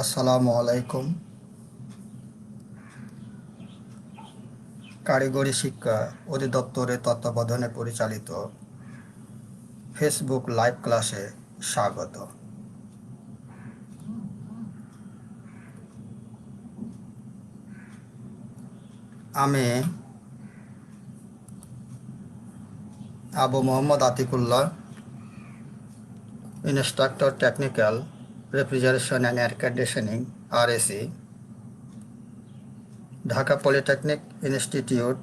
আসসালামু আলাইকুম। কারিগরি শিক্ষা অধিদপ্তরের তত্ত্বাবধানে পরিচালিত ফেসবুক লাইভ ক্লাসে স্বাগত। আমি Abu Mohammad Atikullah, instructor technical refrigeration and air conditioning RAC Dhaka polytechnic institute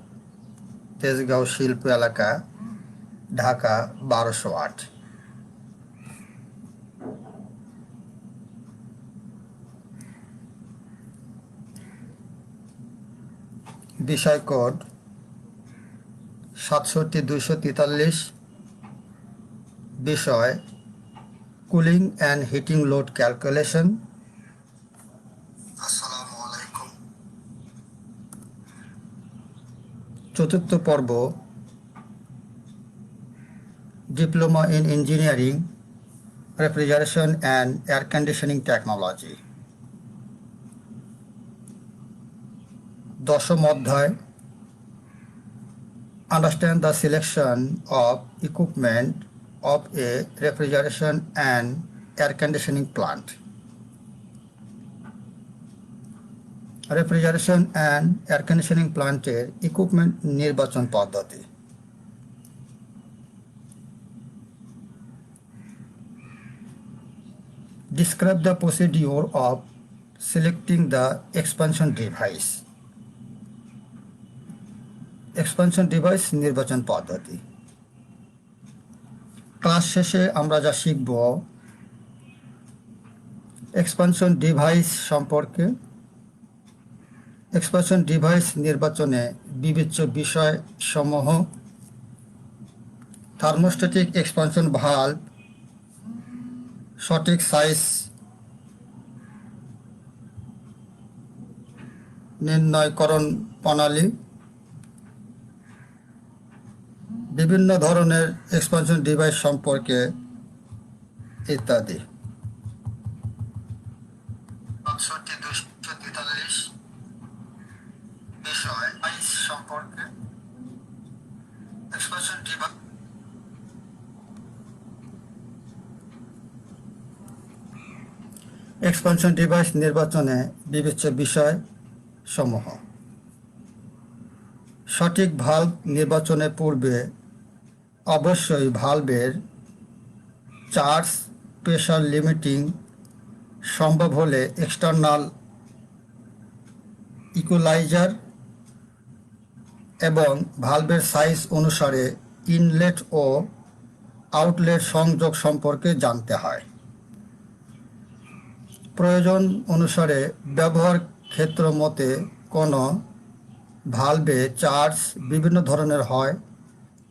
Tejgaon শিল্প এলাকা, ঢাকা বারোশো আট। বিষয় কোড সাতষট্টি দুশো তেতাল্লিশ। বিষয় cooling and heating load calculation আসসালামু আলাইকুম। চতুর্থ পর্ব। Diploma in engineering refrigeration and air conditioning technology দশম অধ্যায়। Understand the selection of equipment of a refrigeration and air conditioning plant. Refrigeration and air conditioning প্লান্টের ইকুইপমেন্ট নির্বাচন পদ্ধতি Describe the procedure of selecting the expansion device. Expansion device নির্বাচন পদ্ধতি class শেষে আমরা যা শিখব এক্সপানশন ডিভাইস সম্পর্কে। এক্সপানশন ডিভাইস নির্বাচনে বিবেচ্য বিষয় সমূহ থার্মোস্ট্যাটিক এক্সপানশন ভাল্ব সঠিক সাইজ নির্ণয়করণ প্রণালী। বিভিন্ন ধরনের এক্সপানশন ডিভাইস সম্পর্কে ইত্যাদি। সম্পর্কে এক্সপানশন ডিভাইস এক্সপানশন ডিভাইস নির্বাচনে বিবেচ্য বিষয় সমূহ। সঠিক ভাল্ব নির্বাচনের পূর্বে অবশ্যই ভালভের চার্জ প্রেশার লিমিটিং সম্ভব হলে এক্সটার্নাল ইকুলাইজার এবং ভালভের সাইজ অনুসারে ইনলেট ও আউটলেট সংযোগ সম্পর্কে জানতে হয়। প্রয়োজন অনুসারে ব্যবহার ক্ষেত্র মতে কোনো ভালভে চার্জ বিভিন্ন ধরনের হয়।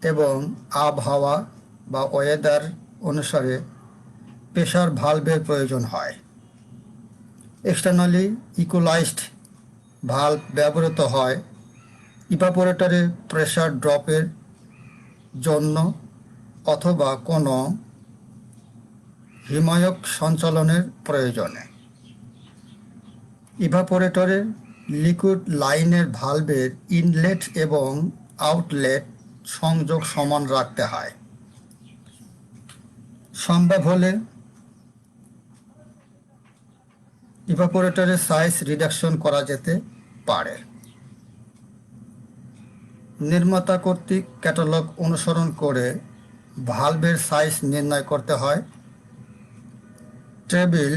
এবং আবহাওয়া বা ওয়েদার অনুসারে প্রেশার ভালভের প্রয়োজন হয়। এক্সটার্নালি ইকুলাইজড ভালভ ব্যবহৃত হয় ইভাপোরেটরে প্রেশার ড্রপের জন্য অথবা কোনো হিমায়ক সঞ্চালনের প্রয়োজনে। ইভাপোরেটরের লিকুইড লাইনের ভালভের ইনলেট এবং আউটলেট সংযোগ সমান রাখতে হয়। সম্ভব হলে ইভাপোরেটরের সাইজ রিডাকশন করা যেতে পারে। নির্মাতা কর্তৃক ক্যাটালগ অনুসরণ করে ভালভের সাইজ নির্ণয় করতে হয়। Table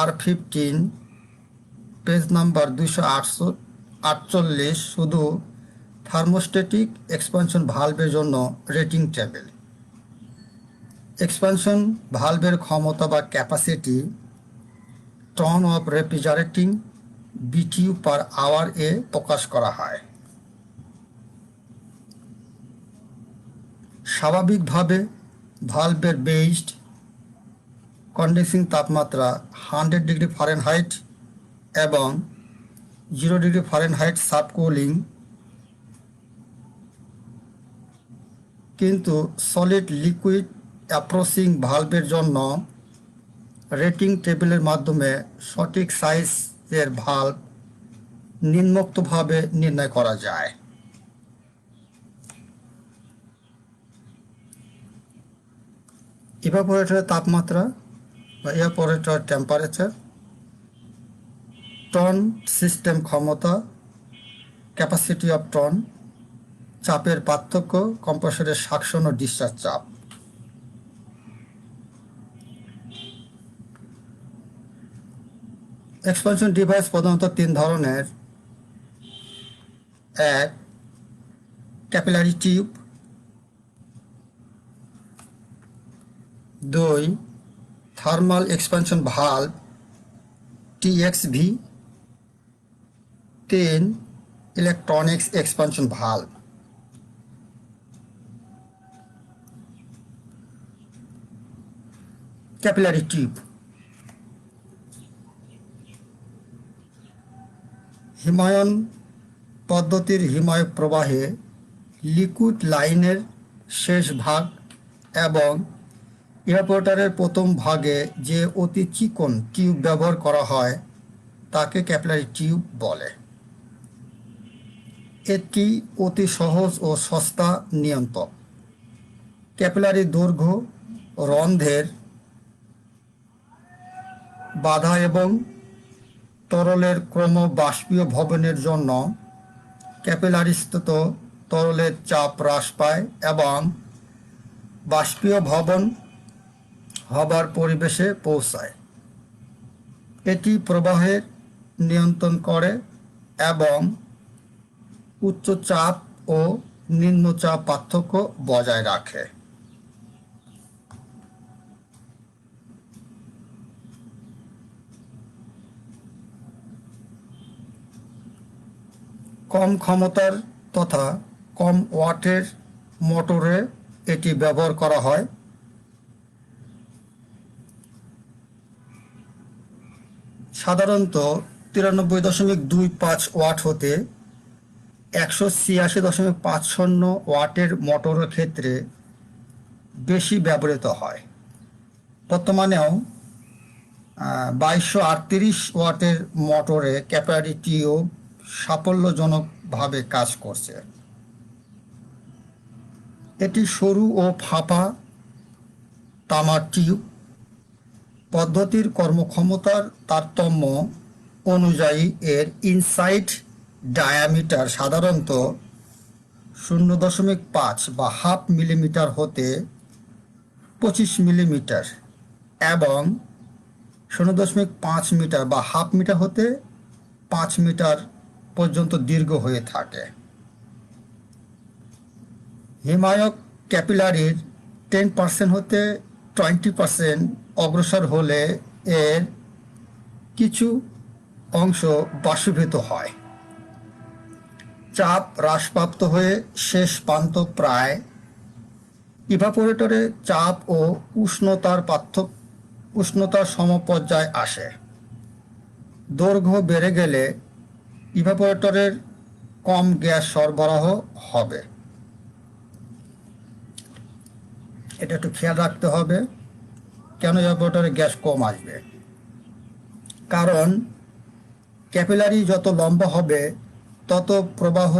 R fifteen page number দুইশো আটশো আটচল্লিশ শুধু থার্মোস্টেটিক এক্সপানশন ভালভের জন্য রেটিং টেবিল। এক্সপানশন ভালভের ক্ষমতা বা capacity, ton of refrigerating BTU per hour এ প্রকাশ করা হয়। স্বাভাবিকভাবে ভালভের বেসড কন্ডেন্সিং তাপমাত্রা হান্ড্রেড ডিগ্রি ফারেনহাইট এবং জিরো ডিগ্রি ফারেনহাইট সাবকুলিং কিন্তু সলিড লিকুইড অ্যাপ্রোচিং ভালভের জন্য রেটিং টেবিলের মাধ্যমে সঠিক সাইজের ভাল্ব নিম্নোক্তভাবে নির্ণয় করা যায়। ইভাপোরেটরের তাপমাত্রা বা ইভাপোরেটর টেম্পারেচার টন সিস্টেম ক্ষমতা ক্যাপাসিটি অফ টন চাপের পার্থক্য কম্প্রেসরের সাকশন ও ডিসচার্জ চাপ। এক্সপানশন ডিভাইস প্রধানত তিন ধরনের। এক ক্যাপিলারি টিউব দুই থার্মাল এক্সপানশন ভাল্ব টিএক্সভি তিন electronics expansion valve capillary tube হিমায়ন পদ্ধতির হিমায়ক প্রবাহে লিকুইড লাইনের শেষ ভাগ এবং এয়ারপোর্টারের প্রথম ভাগে যে অতি চিকন টিউব ব্যবহার করা হয়, তাকে ক্যাপিলারি টিউব বলে। এটি অতি সহজ ও সস্তা নিয়ন্ত্রক। ক্যাপিলারি দৈর্ঘ্য, রন্ধ্রের বাধা এবং তরলের ক্রম বাষ্পীয় ভবনের জন্য ক্যাপিলারিস্থিত তরলের চাপ হ্রাস পায় এবং বাষ্পীয় ভবন হবার পরিবেশে পৌঁছায়। এটি প্রবাহের নিয়ন্ত্রণ করে এবং উচ্চ চাপ ও নিম্নচাপ পার্থক্য বজায় রাখে। কম ক্ষমতার তথা কম ওয়াটের মোটরে এটি ব্যবহার করা হয়। সাধারণত তিরানব্বই দশমিক দুই পাঁচ ওয়াট হতে একশো ছিয়াশি দশমিক পাঁচ শূন্য ওয়াটের মোটরের ক্ষেত্রে বেশি ব্যবহৃত হয়। বর্তমানেও বাইশশো আটত্রিশ ওয়াটের মোটরে ক্যাপারিটিও সাফল্যজনকভাবে কাজ করছে। এটি সরু ও ফাঁপা তামার টিউব পদ্ধতির কর্মক্ষমতার তারতম্য অনুযায়ী এর ইনসাইড ডায়ামিটার সাধারণত শূন্য দশমিক পাঁচ বা হাফ মিলিমিটার হতে পঁচিশ মিলিমিটার এবং শূন্য দশমিক পাঁচ মিটার বা হাফ মিটার হতে পাঁচ মিটার পর্যন্ত দীর্ঘ হয়ে থাকে। হিমায়ক ক্যাপিলারির টেন পার্সেন্ট হতে টোয়েন্টি পার্সেন্ট অগ্রসর হলে এর কিছু অংশ বাষ্পীভূত হয়। চাপ হ্রাসপ্রাপ্ত হয়ে শেষ প্রান্ত প্রায় ইভাপোরেটরে চাপ ও উষ্ণতার পার্থক্য, উষ্ণতার সমপর্যায় আসে। দৈর্ঘ্য বেড়ে গেলে ইভাপোরেটরের কম গ্যাস সরবরাহ হবে। এটা একটু খেয়াল রাখতে হবে, কেন ইভাপোরেটরে গ্যাস কম আসবে? কারণ ক্যাপিলারি যত লম্বা হবে, তত প্রবাহ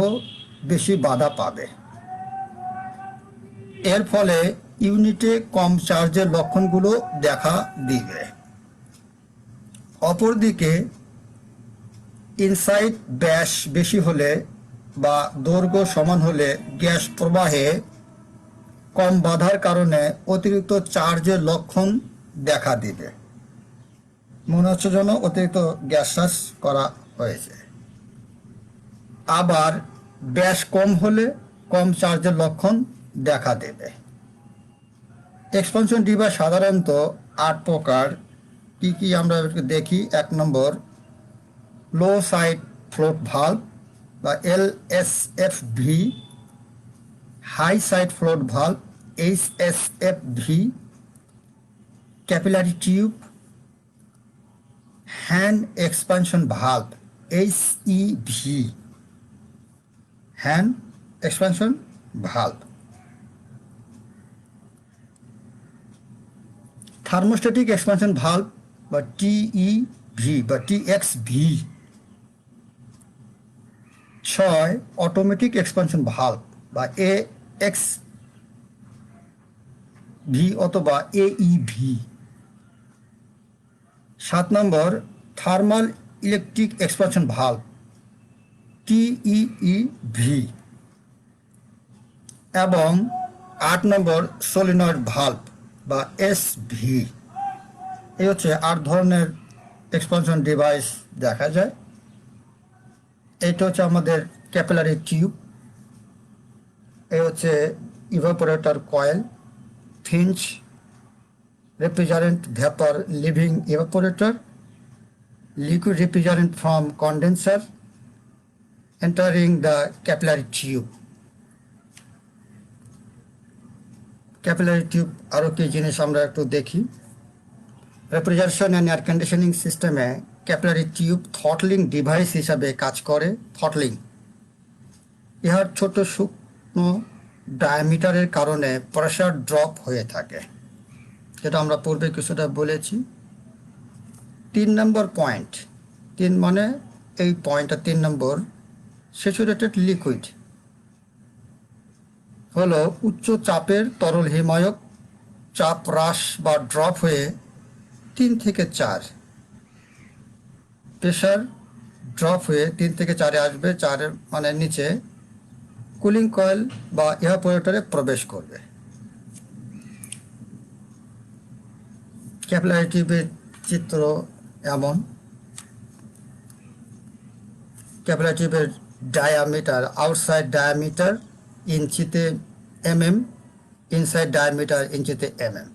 বেশি বাধা পাবে। এর ফলে ইউনিটে কম চার্জের লক্ষণগুলো দেখা দিবে। অপরদিকে ইনসাইড ব্যাস বেশি হলে বা দৈর্ঘ্য সমান হলে গ্যাস প্রবাহে কম বাধার কারণে অতিরিক্ত চার্জের লক্ষণ দেখা দিবে। মনে হচ্ছে যেন অতিরিক্ত গ্যাস শ্বাস করা হয়েছে। আবার ব্যাস কম হলে কম চার্জের লক্ষণ দেখা দেবে। এক্সপানশন ডিভাইস সাধারণত আট প্রকার। কি কি আমরা দেখি? এক number low side float valve বা L S F V high side float valve H S F V capillary tube hand expansion valve H E V hand expansion valve thermostatic expansion valve বা টিই V বা T X V ছয় automatic expansion valve বা A X V অথবা A V সাত number thermal electric expansion valve T E V এবং আট নম্বর solenoid valve বা S V এই হচ্ছে আট ধরনের এক্সপানশন ডিভাইস দেখা যায়। এটা হচ্ছে আমাদের ক্যাপেলারি টিউব। এ হচ্ছে evaporator coil fins refrigerant vapour leaving evaporator liquid refrigerant from condenser entering the capillary tube capillary tube আরও কি জিনিস আমরা একটু দেখি। রেফ্রিজারেশন অ্যান্ড এয়ার কন্ডিশনিং সিস্টেমে ক্যাপিলারি টিউব থটলিং ডিভাইস হিসাবে কাজ করে, থটলিং। ইহার ছোট শুকনো ডায়ামিটারের কারণে প্রেশার ড্রপ হয়ে থাকে, যেটা আমরা পূর্বে কিছুটা বলেছি। তিন নম্বর পয়েন্ট, তিন মানে এই পয়েন্টটা তিন নম্বর, স্যাচুরেটেড লিকুইড। হলো উচ্চ চাপের তরল হিমায়ক, চাপ হ্রাস বা ড্রপ হয়ে তিন থেকে চার প্রেশার ড্রপ হয়ে তিন থেকে চারে আসবে চারের মানে নিচে কুলিং কয়েল বা ইহাপোরেটরে প্রবেশ করবে। ক্যাপিলারি টিউবের চিত্র এমন। ক্যাপিলারি টিউবের ডায়ামিটার আউটসাইড ডায়ামিটার ইঞ্চিতে এম এম ইনসাইড ডায়ামিটার ইঞ্চিতে M M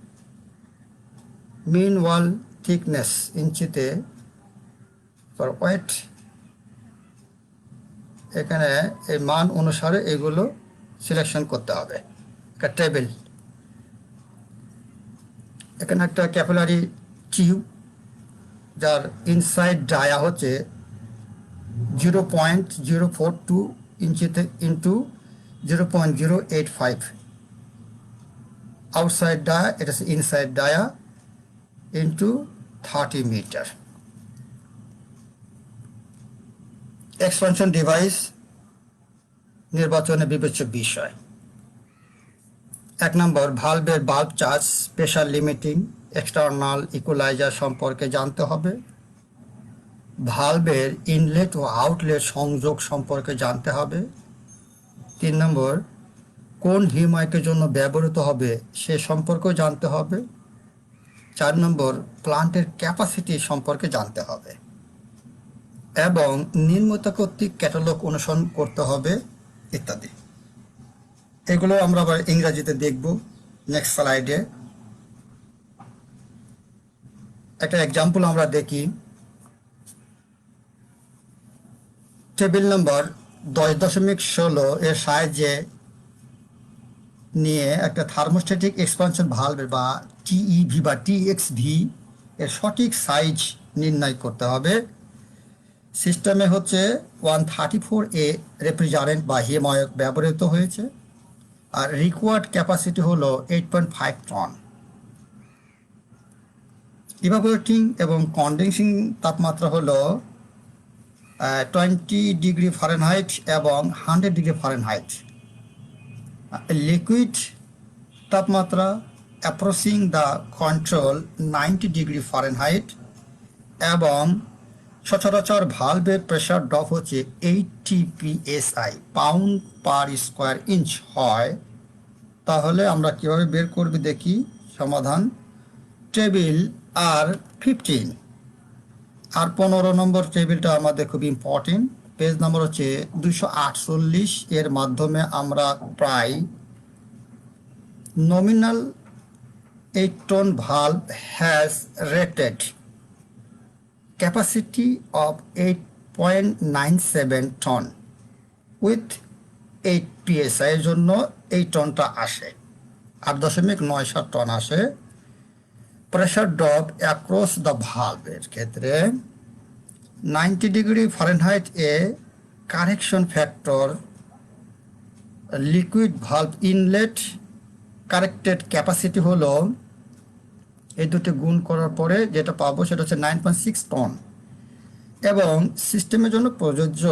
mean wall thickness ইঞ্চিতে ফর ওয়েট এখানে এই মান অনুসারে এগুলো সিলেকশন করতে হবে। একটা টেবিল এখানে একটা ক্যাপিলারি টিউব যার ইনসাইড ডায়া হচ্ছে zero point zero four two ইঞ্চিতে into zero point zero eight five outside dia এটা inside dia into thirty metre expansion device নির্বাচনে বিবেচ্য বিষয়। এক নম্বর ভালভের bulb charge pressure limiting external equaliser সম্পর্কে জানতে হবে। ভালভের ইনলেট ও আউটলেট সংযোগ সম্পর্কে জানতে হবে। তিন নম্বর, কোন হিমায়কের জন্য ব্যবহৃত হবে সে সম্পর্কেও জানতে হবে। চার নম্বর প্লান্টের ক্যাপাসিটি সম্পর্কে জানতে হবে। এবং নির্মাতা কর্তৃক ক্যাটালগ অনুসরণ করতে হবে ইত্যাদি। এগুলো আমরা আবার ইংরাজিতে দেখব নেক্সট স্লাইডে একটা এক্সাম্পল আমরা দেখি। টেবিল নম্বর দশ দশমিক ষোলো এর সাহায্যে নিয়ে একটা থার্মোস্ট্যাটিক এক্সপানশন ভালভ বা টিইভি বা টিএক্সভি এর সঠিক সাইজ নির্ণয় করতে হবে। সিস্টেমে হচ্ছে one thirty four A refrigerant বা হিমায়ক ব্যবহৃত হয়েছে আর রিকোয়ার্ড ক্যাপাসিটি হলো eight point five ton. Evaporating এবং কন্ডেন্সিং তাপমাত্রা হলো টোয়েন্টি ডিগ্রি ফারেনহাইট এবং হান্ড্রেড ডিগ্রি ফারেনহাইট লিকুইড তাপমাত্রা approaching the control ninety degree Fahrenheit এবং সচরাচর ভালভের প্রেশার ড্রপ হচ্ছে eighty PSI pound per square inch হয়। তাহলে আমরা কীভাবে বের করবে দেখি? সমাধান টেবিল আর ফিফটিন আর পনেরো নম্বর টেবিলটা আমাদের খুব ইম্পর্টেন্ট পেজ নম্বর হচ্ছে দুশো এর মাধ্যমে আমরা প্রায় nominal eight ton valve has rated capacity of 8.97 ton with 8 psi এর জন্য এই টনটা আসে। আট দশমিক নয় সাত টন আসে। প্রেশার ড্রপ অ্যাক্রস দ্য ভালভের ক্ষেত্রে নাইনটি ডিগ্রি ফারেনহাইট এ correction factor liquid valve inlet corrected capacity হলো এই দুটি গুণ করার পরে যেটা পাবো সেটা হচ্ছে নাইন পয়েন্ট সিক্স টন এবং সিস্টেমের জন্য প্রযোজ্য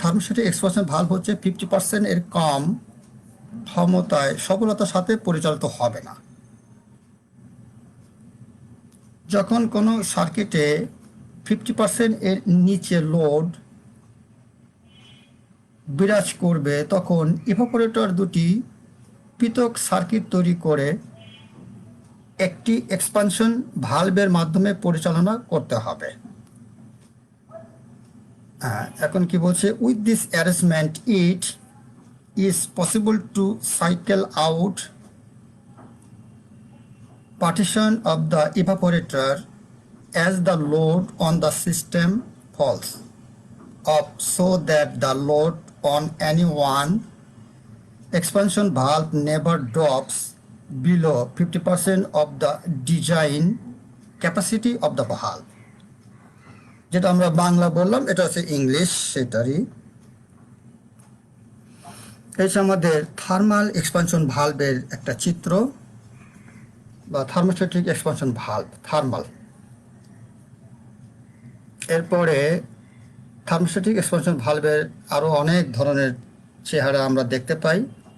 থার্মোস্ট্যাটিক এক্সপানশন ভাল্ব হচ্ছে ফিফটি পার্সেন্ট এর কম ক্ষমতায়, সফলতার সাথে পরিচালিত হবে না। যখন কোনো সার্কিটে ফিফটি পার্সেন্ট এর নিচে লোড বিরাজ করবে, তখন ইভাপোরেটর দুটি পৃথক সার্কিট তৈরি করে একটি এক্সপানশন ভালভের মাধ্যমে পরিচালনা করতে হবে। এখন কি বলছে? With this arrangement it is possible to cycle out partition of the evaporator as the load on the system falls off so that the load on any one expansion valve never drops below 50% of the design capacity of the valve যেটা আমরা বাংলা বললাম, এটা হচ্ছে English সেটারই। হচ্ছে আমাদের thermal expansion ভালভের একটা চিত্র, বা থার্মোস্ট্যাটিক এক্সপানশন ভালভ থার্মাল এরপরে থার্মোস্ট্যাটিক এক্সপানশন ভালভের আরও অনেক ধরনের চেহারা আমরা দেখতে পাই।